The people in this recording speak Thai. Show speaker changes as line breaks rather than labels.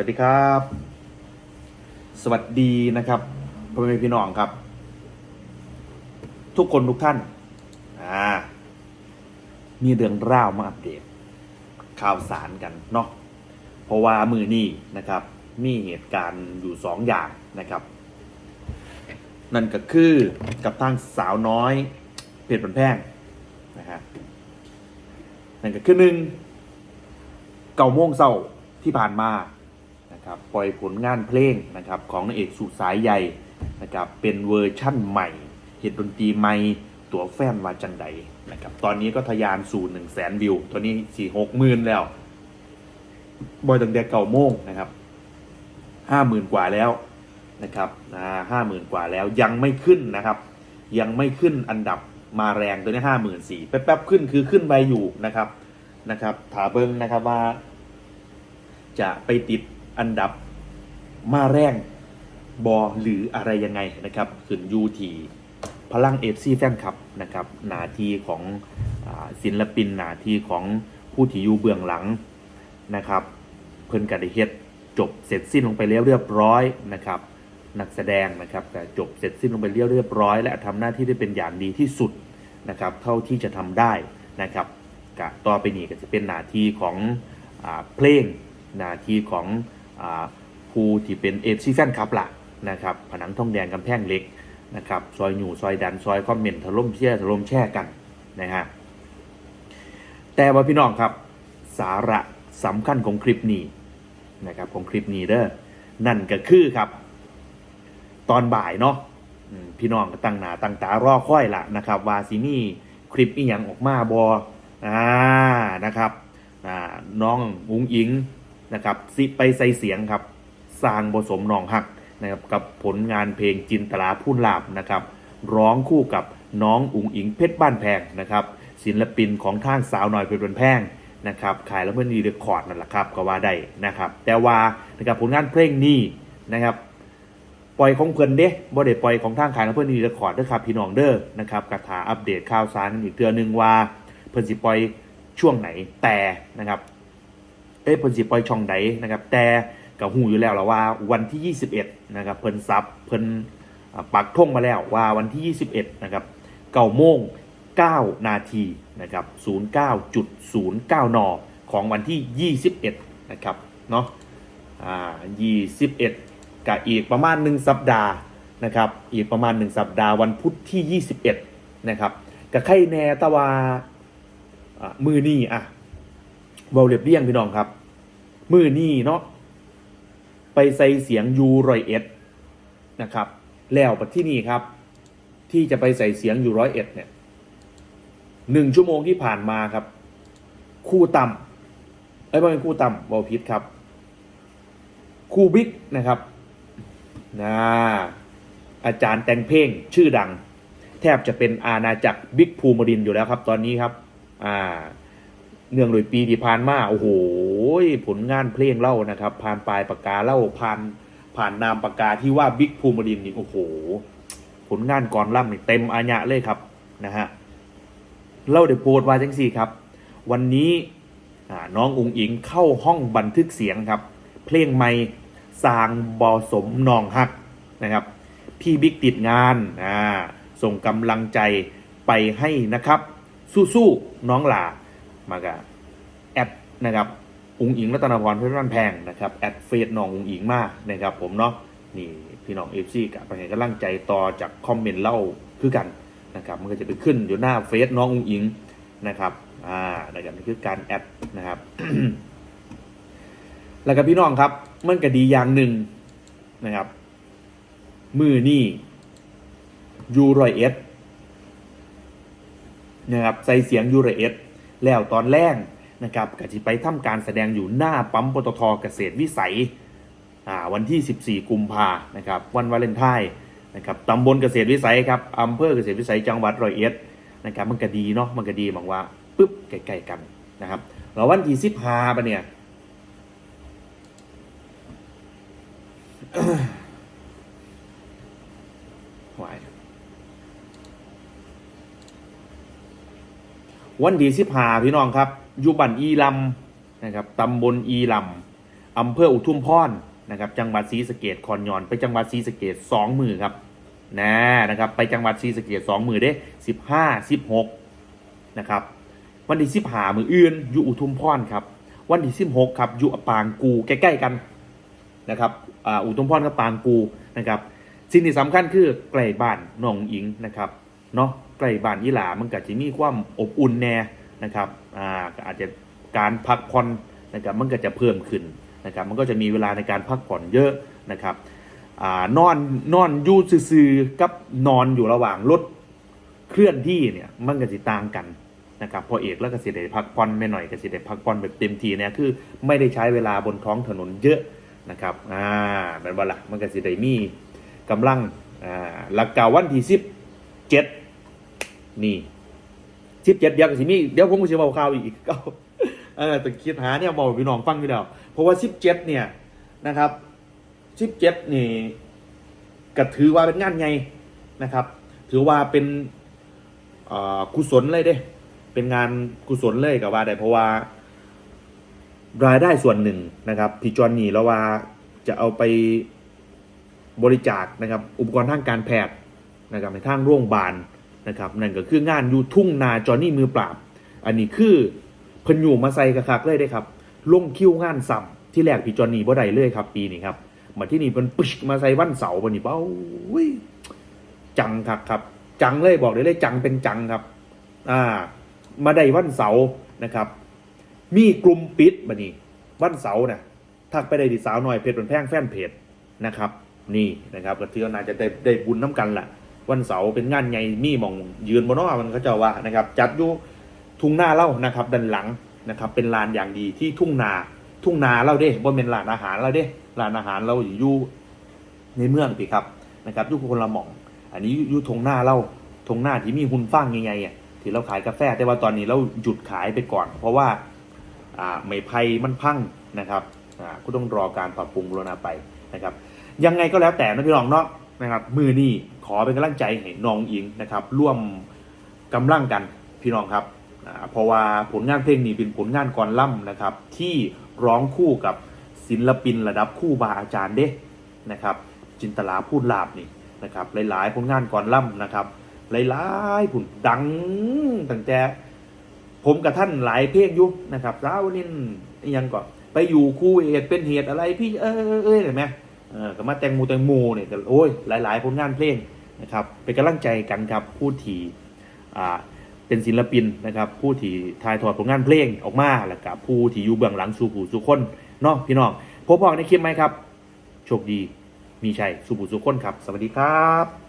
วัสดีครับ สวัสดีนะครับพ่อแม่พี่น้องครับ ทุกคนทุกท่านอ่ามีเรื่องเล่าวมาอัปเดต ข่าวสารกันเนาะเพราะว่ามือนี้นะครับ มีเหตุการณ์อยู่สองอย่างนะครับ นั่นก็คือกับทางสาวน้อยเพชรบันแพงนะฮะนั่นก็คือหนึ่งเก่าโมงเศร้าที่ผ่านมา นะครับปล่อยผลงานเพลงนะครับของนางเอกสุสายใหญ่นะครับเป็นเวอร์ชั่นใหม่ เหตุดนตรีใหม่ตัวแฟนว่าจังใดนะครับตอนนี้ก็ทะยานสู่หนึ่งแสนวิวตอนนี้สี่หกหมื่นแล้ว บอยตั้งแต่เก่าโมงนะครับห้าหมื่นกว่าแล้วนะครับห้าหมื่นกว่าแล้วยังไม่ขึ้นนะครับ ยังไม่ขึ้นอันดับมาแรงตัวนี้ห้าหมื่นสี่แป๊บๆขึ้นคือขึ้นไปอยู่นะครับนะครับถาเบิงนะครับว่า จะไปติด อันดับมาแรงบอหรืออะไรยังไงนะครับขึ้นยูทีพลังเอฟซีแฟนคลับนะครับหนาทีของศิลปินหนาทีของผู้ที่อยู่เบื้องหลังนะครับ เพิ่นกัได้เฮ็ดจบเสร็จสิ้นลงไปแล้วเรียบร้อยนะครับ นักแสดงนะครับแต่จบเสร็จสิ้นลงไปเรียบเรียบร้อย และทำหน้าที่ได้เป็นอย่างดีที่สุดนะครับ เท่าที่จะทำได้นะครับกะต่อไปนี้ก็จะเป็นหน้าที่ของอเพลงหน้าที่ของ ผู้ที่เป็นเอฟซีแฟนคลับละนะครับผนังทองแดงกำแพงเล็กนะครับซอยหนูซอยดันซอยคอมเมนต์ถล่มเชี่ยถล่มแช่กันนะฮะแต่ว่าพี่น้องครับสาระสำคัญของคลิปนี้นะครับของคลิปนี้เด้อนั่นก็คือครับ ตอนบ่ายเนาะพี่น้องก็ตั้งหนาตั้งตารอค่อยละนะครับว่าสิมี่คลิปอีหยังออกมาบออ่านะครับน้องอุ้งอิง นะครับสิไปใส่เสียงครับสร้างบสมนองหักนะครับกับผลงานเพลงจินตลาพูนลาบนะครับ ร้องคู่กับน้องอุ๋งอิงเพชรบ้านแพงนะครับ ศิลปินของทางสาวหน้อยเพชรบ้านแพงนะครับขายแล้วเพื่อนดีเรคคอร์ดนั่นแหละครับก็ว่าได้นะครับ แต่ว่านะครับผลงานเพลงนี้นะครับปล่อยของเพิ่อนเด้บ่ได้ปล่อยของทางขายแล้วเพิ่อนดีเรคคอร์ดเด้อครับพี่น้องเด้อนะครับกระถาอัปเดตข่าวสารกันอีกเทือนึงว่าเพิ่นสิปล่อยช่วงไหนแต่นะครับ เอ้ยเพิ่นสิปล่อยช่องใดนะครับ แต่กับหูอยู่แล้วแล้วว่าวันที่ 21นะครับเพิ่นซับเพิ่นปักท่งมาแล้วว่าวันที่ 21นะครับเก้าโมง9นาทีนะครับ09.09 น ของวันที่ 21นะครับเนาะอ่า21กับอีกประมาณ 1 สัปดาห์นะครับอีกประมาณ 1 สัปดาห์วันพุธที่ 21นะครับกับไข่แน่ตะวาอ่ามือนี่อะเบาเรียบเรียงพี่น้องครับ มือนี่เนาะไปใส่เสียงยูรอยเอ็ดนะครับ แล้วปัที่นี่ครับ ที่จะไปใส่เสียงยูร้อยเอ็ดเนี่ยหนึ่งชั่วโมงที่ผ่านมาครับ คู่ต่ำเอ้ยไม่เป็นคู่ต่ำบอพิษครับ คู่บิ๊กนะครับนะอาจารย์แต่งเพลงชื่อดัง แทบจะเป็นอาณาจักรบิ๊กภูมิดินอยู่แล้วครับ ตอนนี้ครับ อ่า เนื่องโดยปีที่ผ่านมาโอ้โหผลงานเพลงเล่านะครับ ผ่านปลายปากกาเล่าผ่านผ่านนามปากกาที่ว่าบิ๊กภูมิดินนี่โอ้โห ผลงานก่อนล่ำนี่เต็มอาญะเลยครับนะฮะเล่าเดี๋ยวโพสต์ว่าจังสี่ครับ วันนี้น้องอุงอิงเข้าห้องบันทึกเสียงครับ เพลงใหม่สางบอสมนองฮักนะครับ พี่บิ๊กติดงานอ่าส่งกำลังใจไปให้นะครับ สู้ๆน้องหลา มากะแอดนะครับอุงอิงรัตนพรเพชรบ้านแพงนะครับแอดเฟซน้องอุงอิงมากนะครับผมเนาะนี่พี่น้องเอฟซีกับไปให้กำลังใจต่อจากคอมเมนต์เล่าคือกันนะครับมันก็จะไปขึ้นอยู่หน้าเฟซน้องอุงอิงนะครับอ่านะครับนี่คือการแอดนะครับแล้วก็พี่น้องครับมันก็ดีอย่างหนึ่งนะครับมือนี่ยูรเอสนะครับใส่เสียงยูรเอส แล้วตอนแรกนะครับก็จะไปทำการแสดงอยู่หน้าปั๊มปตทเกษตรวิสัยวันที่ 14 กุมภานะครับวันวาเลนไทน์นะครับตำบลเกษตรวิสัยครับอำเภอเกษตรวิสัยจังหวัดร้อยเอ็ดนะครับมันก็ดีเนาะมันก็ดีมองว่าปุ๊บใกล้ๆกันนะครับแล้ววันที่15ปะเนี่ยหวาย วันที่สิบหาพี่น้องครับอยู่บ้านอีลำนะครับตำบลอีลำอำเภออุทุมพรนะครับจังหวัดศรีสะเกดคอนยอน ไปจังหวัดศรีสะเกดสองมือครับนะนะครับไปจังหวัดศรีสะเกดสองมือเด้สิบห้าสิบหกนะครับวันที่สิบหามืออื่นอยู่อุทุมพรครับวันที่สิบหกครับอยู่ปางกูใกล้ๆกันนะครับอ่าอุทุมพรกับปางกูนะครับสิ่งที่สำคัญคือใกลบ้านน้องอิงนะครับเนาะ ใกล้บ้านยี่หลามันก็จะมีความอบอุ่นแน่นะครับอ่าก็อาจจะการพักผ่อนนะครับมันก็จะเพิ่มขึ้นนะครับมันก็จะมีเวลาในการพักผ่อนเยอะนะครับอ่านอนนอนอยู่ซื่อๆกับนอนอยู่ระหว่างรถเคลื่อนที่เนี่ยมันก็สิต่างกันนะครับพอเอกแล้วก็สิได้พักผ่อนไม่หน่อยก็สิได้พักผ่อนแบบเต็มทีเนี่ยคือไม่ได้ใช้เวลาบนท้องถนนเยอะนะครับอ่าเป็นว่าละมันก็สิได้มีกำลังอ่าหลักกาวันที่สิบเจ็ด นี่สิบเจ็ดเดี๋ยวก็สิมีเดี๋ยวผมก็จะบอกข่าวอีกก็เออแต่คิดหาเนี่ยบอกพี่น้องฟังอยู่แล้วเพราะว่าสิบเจ็ดเนี่ยนะครับสิบเจ็ดนี่ก็ถือว่าเป็นงานไงนะครับ ถือว่าเป็นกุศลเลยเด้ เป็นงานกุศลเลยกับว่าได้เพราะว่ารายได้ส่วนหนึ่งนะครับพี่จอนนี่แล้วว่าจะเอาไปบริจาคนะครับ อุปกรณ์ทางการแพทย์นะครับในทางโรงพยาบาล นะครับนั่นก็คืองานอยู่ทุ่งนาจอห์นี่มือปราบ อันนี้คือเพนอยู่มาใส่กระคักเลยได้ครับลงคิวงานสัมที่แรกพี่จอห์นนี่บ่ได้เลยครับ ปีนี้ครับมาที่นี่เป็นปึ๊ชมาใส่วันเสาร์วันนี้เป้าจังครับครับ จังเลยบอกเลยเลยจังเป็นจังครับ อ่า มาได้วันเสาร์นะครับ มีกลุ่มปิดบันนี้ วันเสาร์น่ะทักไปได้ที่สาวหน่อยเพจเป็นแพงแฟนเพจนะครับ นี่นะครับก็ถือว่าน่าจะได้ได้บุญน้ำกันแหละ วันเสาร์เป็นงานใหญ่มีมองยืนบนนอมันก็จะว่านะครับ จัดอยู่ทุ่งนาเล่านะครับด้านหลังนะครับ เป็นลานอย่างดีที่ทุ่งนา ทุ่งนาเราเด้บ่เป็นร้านอาหารเราเด้ร้านอาหารเราอยู่ในเมืองพี่ครับนะครับอยู่คนละหม่อง อันนี้อยู่ทงหน้าเราทงหน้าที่มีหุ่นฟ้างยังไงอะที่เราขายกาแฟแต่ว่าตอนนี้เราหยุดขายไปก่อน เพราะว่าอ่าไม่ไผ่มันพังนะครับอ่าก็ต้องรอการปรับปรุงบูรณาไปนะครับ ยังไงก็แล้วแต่นะพี่น้องเนาะนะครับมือนี่ ขอเป็นกำลังใจให้น้องอิงนะครับ ร่วมกำลังกันพี่น้องครับเพราะว่าผลงานเพลงนี้เป็นผลงานก่อนล่ำนะครับ ที่ร้องคู่กับศิลปินระดับคู่บาอาจารย์เด้นะครับจินตลาพูดลาบนี่นะครับหลายๆผลงานก่อนล่ำนะครับ หลายๆผุนดังตั้งแต่ผมกับท่านหลายเพลงอยุนะครับสาวนินยังก่อนไปอยู่คู่เหตุเป็นเหตุอะไรพี่เออเออเออเห็นไหมเออก็มาแตงโมแตงโมเนี่ยโอ้ยหลาย ๆ ผลงานเพลง นะครับเป็นกำลังใจกันครับผู้ที่เป็นศิลปินนะครับผู้ที่ถ่ายทอดผลงานเพลงออกมาแล้วกับผู้ที่อยู่เบื้องหลังสู่ผู้สู่คนเนาะพี่น้องพบพอในคลิปไหมครับ โชคดีมีชัยสู่ผู้สู่คนครับ สวัสดีครับ